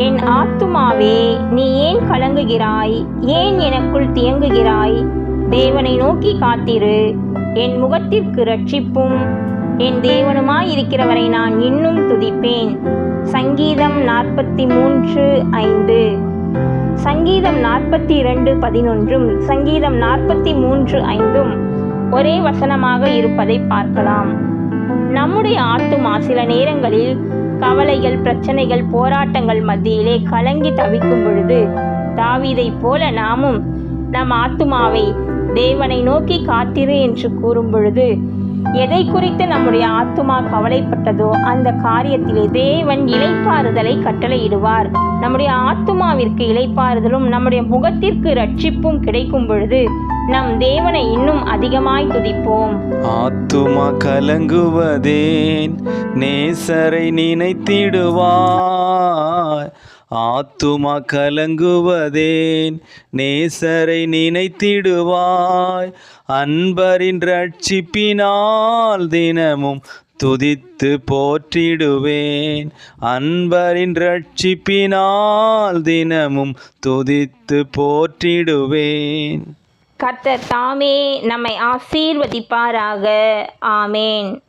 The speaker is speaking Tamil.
என் ஆத்துமாவே நீ ஏன் கலங்குகிறாய்? ஏன் எனக்குள் தியங்குகிறாய்? தேவனை நோக்கி காத்திரு. என் முகத்திற்கு ரட்சிப்பும் என் தேவனுமாயிருக்கிறவரை நான் இன்னும் துதிப்பேன். சங்கீதம் நாற்பத்தி மூன்று ஐந்து. சங்கீதம் நாற்பத்தி இரண்டு பதினொன்றும் சங்கீதம் நாற்பத்தி மூன்று ஐந்தும் ஒரே வசனமாக இருப்பதை பார்க்கலாம். நம்முடைய ஆத்துமா சில நேரங்களில் கவலைகள் பிரச்சனைகள் போராட்டங்கள் மத்தியிலே கலங்கி தவிக்கும் பொழுது தாவீதைப் போல நாமும் நம் ஆத்துமாவை தேவனை நோக்கி காத்திரு என்று கூறும் பொழுது எதை குறித்து நம்முடைய ஆத்துமா கவலைப்பட்டதோ அந்த காரியத்திலே தேவன் இலைப்பாறுதலை கட்டளையிடுவார். நம்முடைய ஆத்துமாவிற்கு இலைப்பாறுதலும் நம்முடைய முகத்திற்கு ரட்சிப்பும் கிடைக்கும் பொழுது நம் தேவனை இன்னும் அதிகமாய் துதிப்போம். ஆத்துமா கலங்குவதேன் நேசரை நினைத்திடுவார். ஆத்துமா கலங்குவதேன் நேசரை நினைத்திடுவாய். அன்பரின் ரட்சிப்பினால் தினமும் துதித்து போற்றிடுவேன். அன்பரின் ரட்சிப்பினால் தினமும் துதித்து போற்றிடுவேன். கர்த்தர் தாமே நம்மை ஆசீர்வதிப்பாராக. ஆமேன்.